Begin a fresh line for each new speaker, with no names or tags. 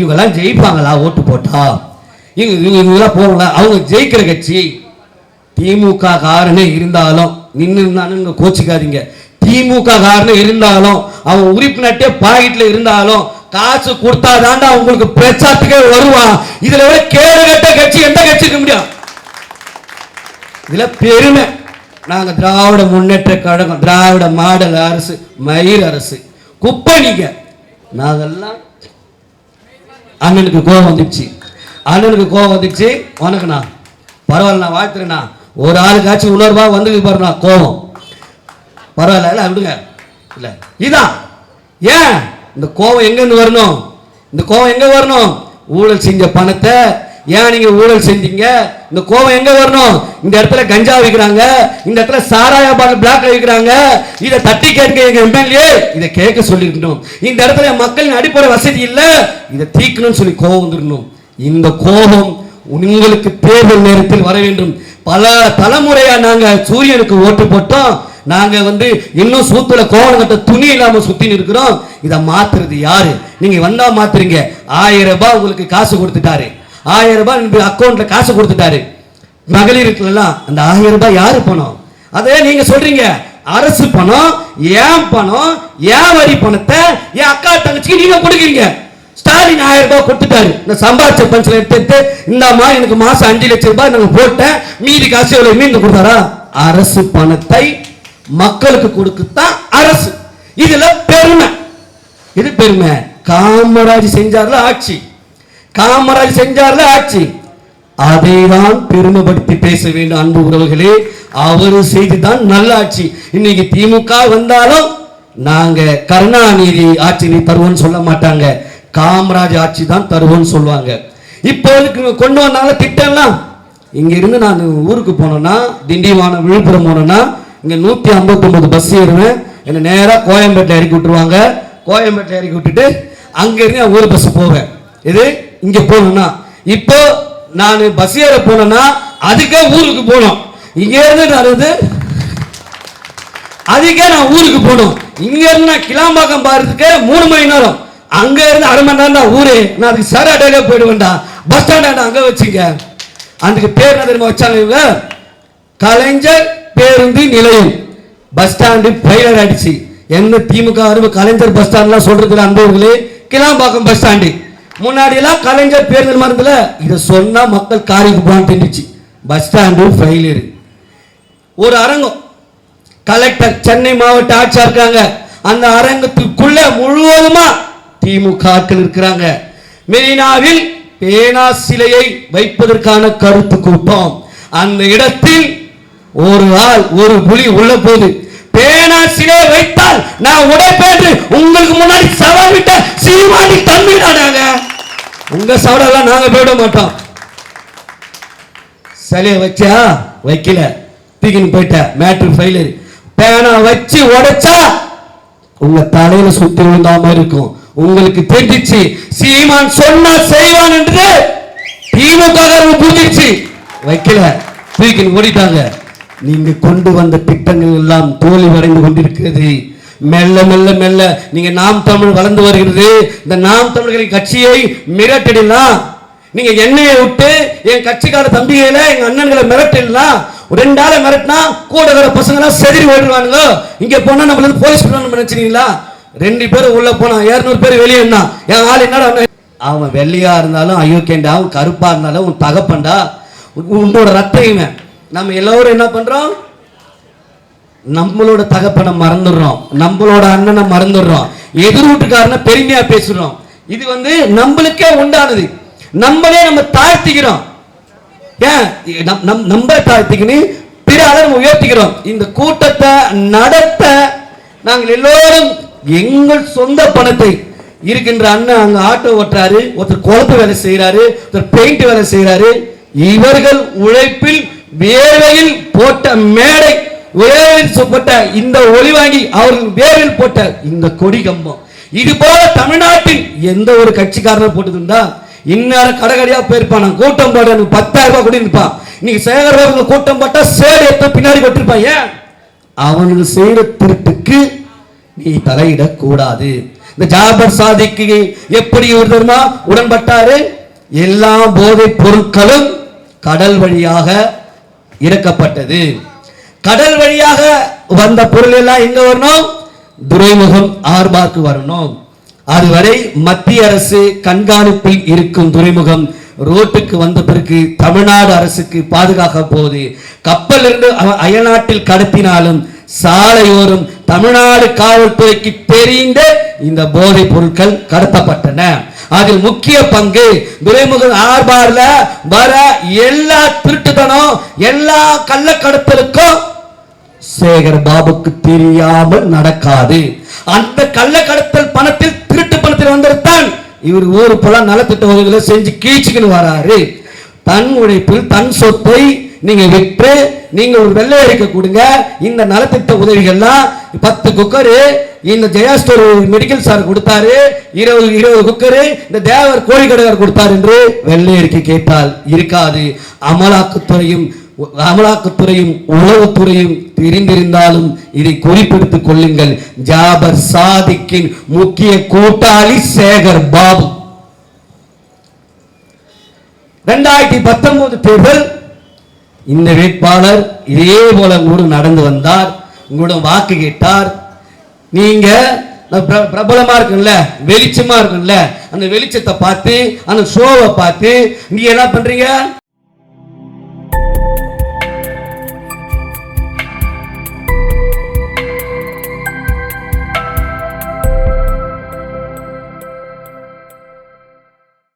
இவங்கெல்லாம் ஜெயிப்பாங்களா? ஓட்டு போட்டா? இங்க இவங்கெல்லாம் போவாங்களா அவங்க ஜெயிக்கிற கட்சி திமுக காரனே இருந்தாலும் நின்று இருந்தானு கோச்சிக்காதீங்க. திமுக காரனே இருந்தாலும் அவன் உறுப்பினர்ட்டே பாக்கெட்ல இருந்தாலும் காசு கொடுத்தாதாண்டா உங்களுக்கு பிரச்சாரத்துக்கே வருவான். இதுல விட கேடு கட்ட கட்சி எந்த கட்சி இருக்க முடியும்? இதுல பெருமை. நாங்க திராவிட முன்னேற்ற கழகம் திராவிட மாடல் அரசு மயிர் அரசு. குப்பை நீங்க. நாங்கெல்லாம் அண்ணனுக்கு கோவம் வந்துச்சு அண்ணனுக்கு கோவம் வந்துச்சு உனக்குண்ணா பரவாயில்லண்ணா வாழ்த்துறேண்ணா. ஒரு ஆளுக்காச்சும் உணர்வா வந்து பாருண்ணா கோவம் பரவாயில்ல இல்லை விடுங்க. இல்லை. இதான் ஏன்? இந்த கோவம் எங்கேருந்து வரணும்? இந்த கோவம் எங்கே வரணும்? ஊழல் செஞ்ச பணத்தை ஏன் நீங்க ஊழல் செஞ்சீங்க? இந்த கோபம் எங்க வரணும்? இந்த இடத்துல கஞ்சா விற்கிறாங்க இந்த இடத்துல சாராய பால் பிளாக் விற்கிறாங்க இதை தட்டி கேட்க எங்க எம்எல்ஏ? இதை கேட்க சொல்லிருக்கணும் இந்த இடத்துல மக்களின் அடிப்படை வசதி இல்ல. இதை தீக்கணும்னு சொல்லி கோபம் வந்துடணும் இந்த கோபம் உங்களுக்கு தேர்தல் நேரத்தில் வர வேண்டும். பல தலைமுறையா நாங்க சூரியனுக்கு ஓட்டு போட்டோம். நாங்க வந்து இன்னும் சூத்துல கோவம் கட்ட துணி இல்லாம சுத்தி இருக்கிறோம் இதை மாத்துறது யாரு? நீங்க வந்தா மாத்துறீங்க. ஆயிரம் ரூபாய் உங்களுக்கு காசு கொடுத்துட்டாரு. ஆயிரம் ரூபாய் அக்கௌண்ட்ல காசு கொடுத்துட்டாரு. மகளிருக்குலாம் அந்த ஆயிரம் ரூபாய் யாரு பணம்? அதே நீங்க சொல்றீங்க அரசு பணம் ஏன் பணம் ஏன் வரி பணத்தை என் அக்கா தங்கச்சிக்கு நீங்க கொடுக்குறீங்க. ஸ்டாலின் ஆயிரம் ரூபாய் கொடுத்துட்டாரு. நான் சம்பாதிச்ச பஞ்சில் எடுத்து இந்தாம்மா எனக்கு மாசம் அஞ்சு லட்சம் ரூபாய் நாங்கள் போட்டேன். மீதி காசு எவ்வளோ மீந்து கொடுத்தாரா? அரசு பணத்தை மக்களுக்கு கொடுக்கத்தான் அரசு. இதுல பெருமை. இது பெருமை? காமராஜ் செஞ்சார்ல ஆட்சி. காமராஜ் செஞ்சார்ல ஆட்சி. அதை தான் பெருமைப்படுத்தி பேச வேண்டும் அன்பு உறவுகளே. அவர் செய்துதான் நல்ல ஆட்சி இன்னைக்கு திமுக வந்தாலும் நாங்க கருணாநிதி ஆட்சியை தருவோம்னு சொல்ல மாட்டாங்க. காமராஜ் ஆட்சி தான் தருவோம்னு சொல்லுவாங்க. இப்போ கொண்டு வந்தாங்க திட்டம்லாம்? இங்க இருந்து நான் ஊருக்கு போனேன்னா திண்டிவனம் விழுப்புரம் போனேன்னா இங்க நூத்தி ஐம்பத்தொன்பது பஸ் ஏறுவேன். என்னை நேராக கோயம்பேட்டில் இறக்கி விட்டுருவாங்க. கோயம்பேட்டில் இறக்கி விட்டுட்டு அங்கிருந்து ஊர் பஸ் போவேன். இது இங்க போகணும்னா. இப்போ நான் பஸ் ஏற போனேன்னா அதுக்கே ஊருக்கு போகணும். இங்க இருந்து நான் வந்து அதுக்கே நான் ஊருக்கு போகணும். இங்க இருந்து நான் கிளாம்பாக்கம் பாருறதுக்கு மூணு மணி நேரம். அங்க இருந்து அரை மணி நேரம் தான் ஊரு. நான் அதுக்கு சராடையில போயிடுவேன்டா. பஸ் ஸ்டாண்ட் அங்க வச்சுங்க. அதுக்கு பேர் என்ன தெரியுமா வச்சாங்க இவங்க? கலைஞர் பேருந்து நிலையம். பஸ் ஸ்டாண்டு ஃபெயிலர் ஆயிடுச்சு என்ன திமுக வரும் கலைஞர் பஸ் ஸ்டாண்ட்லாம் சொல்றதுல அன்பவர்களே கிளாம்பாக்கம் பஸ் ஸ்டாண்டு முன்னாடி எல்லாம் கலைஞர் பேருந்து மருந்துல இதை சொன்னா மக்கள் காரிக்கு போகணும்னு தெரிஞ்சிச்சு பஸ் ஸ்டாண்டு ஃபெயிலியர் ஒரு அரங்கம். கலெக்டர் சென்னை மாவட்ட ஆட்சியா இருக்காங்க. அந்த அரங்கத்துக்குள்ள முழுவதுமா திமுக ஆட்கள் இருக்கிறாங்க. மெரினாவில் பேனா சிலையை வைப்பதற்கான கருத்து கூட்டம். அந்த இடத்தில் ஒரு ஆள் ஒரு புலி உள்ள போது பேனா சிலையை வைத்தால் நான் உடைப்பேன் உங்களுக்கு முன்னாடி சவால் விட்ட சீமானி தம்பிடானாங்க உங்க சவாலெல்லாம் நாங்க போயிட மாட்டோம். சிலைய வச்சா வைக்கல. தூக்கின்னு போயிட்ட மேட்ரு ஃபைலர் பேனா வச்சு உடைச்சா உங்க தலையில சுத்தி விழுந்தாம மாதிரி இருக்கும். உங்களுக்கு தெரிஞ்சிச்சு சீமான் சொன்னா செய்வான் என்று திமுக புரிஞ்சிச்சு. வைக்கல தூக்கின்னு ஓடிட்டாங்க. நீங்க கொண்டு வந்த திட்டங்கள் எல்லாம் தோல்வி அடைந்து கொண்டிருக்கிறது. மெல்ல மெல்ல மெல்ல. நீங்க நாம் தமிழ் வளர்ந்து வருகிறது. இந்த நாம் தமிழர்களின் கட்சியை மிரட்டிடலாம். நீங்க என்னையை விட்டு என் கட்சிக்கார தம்பிகளை எங்க அண்ணன்களை மிரட்டிடலாம். ரெண்டு ஆளை மிரட்டினா கூட வர பசங்க எல்லாம் செதறி ஓடுவானுங்க இங்க போனா நம்மள இருந்து போலீஸ் பண்ணணும் நினைச்சீங்களா ரெண்டு பேரும் உள்ள போனா இருநூறு பேர் வெளியே இருந்தான் என் ஆள் என்னடா அவன்? வெள்ளையா இருந்தாலும் அயோக்கியண்டா அவன் கருப்பா இருந்தாலும் உன் தகப்பன்டா உன்னோட ரத்தம் நம்ம எல்லோரும் என்ன பண்றோம்? நம்மளோட தகப்பனை மறந்துடுறோம். நம்மளோட அண்ணனை மறந்துடுறோம். எதிர் வீட்டுக்காரனை பெருமையா பேசுறோம். இது வந்து நம்மளுக்கே உண்டானது. நம்மளே நம்ம தாழ்த்திக்கிறோம். ஏன்? நம் நம்ம தாழ்த்திக்கின்னு பிற அளவு நம்ம உயர்த்திக்கிறோம். இந்த கூட்டத்தை நடத்த நாங்கள் எல்லோரும் எங்கள் சொந்த பணத்தை இருக்கின்ற அண்ணன் அங்க ஆட்டோ ஓட்டுறாரு ஒருத்தர் குழப்பு வேலை செய்யறாரு ஒருத்தர் பெயிண்ட் வேலை செய்யறாரு இவர்கள் உழைப்பில் வேர்வையில் போட்ட மேடை. வேரில் போட்ட இந்த ஒளி வாங்கி அவர்கள் வேரில் போட்ட இந்த கொடி கம்பம் இது போல தமிழ்நாட்டில் எந்த ஒரு கட்சிக்காரனும் போட்டதுண்டா? இந்நேரம் கடகடியா போயிருப்பான்? நான் கூட்டம் போட பத்தாயிரம் ரூபாய் கூட இருப்பான் இன்னைக்கு சேகர் கூட்டம் போட்டா சேடு எடுத்து பின்னாடி போட்டிருப்பான் ஏன்? அவனுக்கு செய்யற திருட்டுக்கு நீ தலையிடக்கூடாது. இந்த ஜாபர் சாதிக்கு எப்படி ஒருத்தருமா தெரியுமா? உடன்பட்டாரு. எல்லா போதைப் பொருட்களும் கடல் வழியாக இறக்கப்பட்டது. கடல் வழியாக வந்த பொருள் எல்லாம் எங்க வரணும்? துறைமுகம் ஆர்பார்க்கு வரணும். அதுவரை மத்திய அரசு கண்காணிப்பில் இருக்கும் துறைமுகம் ரோட்டுக்கு வந்த பிறகு தமிழ்நாடு அரசுக்கு பாதுகாக்க போகுது. கப்பல் இருந்து அயல்நாட்டில் கடத்தினாலும் சாலையோரம் தமிழ்நாடு காவல்துறைக்கு தெரிந்த இந்த போதைப் பொருட்கள் கடத்தப்பட்டன. அதில் முக்கிய பங்கு துறைமுகம் ஆர்பார்ல வர எல்லா திருட்டுத்தனம் எல்லா கள்ளக்கடத்தலுக்கும் சேகர் பாபுக்கு தெரியாமல் நடக்காது. அந்த கள்ளக்கடத்தல் பணத்தில் திருட்டு பணத்தில் வந்திருத்தான் இவர் ஊரு போல நலத்திட்ட உதவிகளை செஞ்சு கீழ்ச்சிக்கின்னு வராரு. தன் உழைப்பில் தன் சொத்தை நீங்க விற்று நீங்க ஒரு வெள்ளை அறிக்கை கொடுங்க. இந்த நலத்திட்ட உதவிகள்லாம் பத்து குக்கரு இந்த ஜெயா ஸ்டோர் மெடிக்கல் சார் கொடுத்தாரு இருபது இருபது குக்கரு இந்த தேவர் கோழிக்கடையார் கொடுத்தார் என்று வெள்ளை அறிக்கை கேட்டால் இருக்காது. அமலாக்கத்துறையும் அமலாக்கத்துறையும் உளவுத்துறையும் தெரிந்திருந்தாலும் இதை குறிப்பிடுத்துக் கொள்ளுங்கள். ஜாபர் சாதிக்கின் முக்கிய கூட்டாளி சேகர் பாபு. ரெண்டாயிரத்தி பத்தொன்பது தேர்தல் இந்த வேட்பாளர் இதே போல கூட நடந்து வந்தார் உங்களோட வாக்கு கேட்டார். நீங்க பிர- பிரபலமா இருக்குல்ல வெளிச்சமா இருக்குல்ல அந்த வெளிச்சத்தை பார்த்து அந்த ஷோவை பார்த்து நீங்க என்ன பண்றீங்க?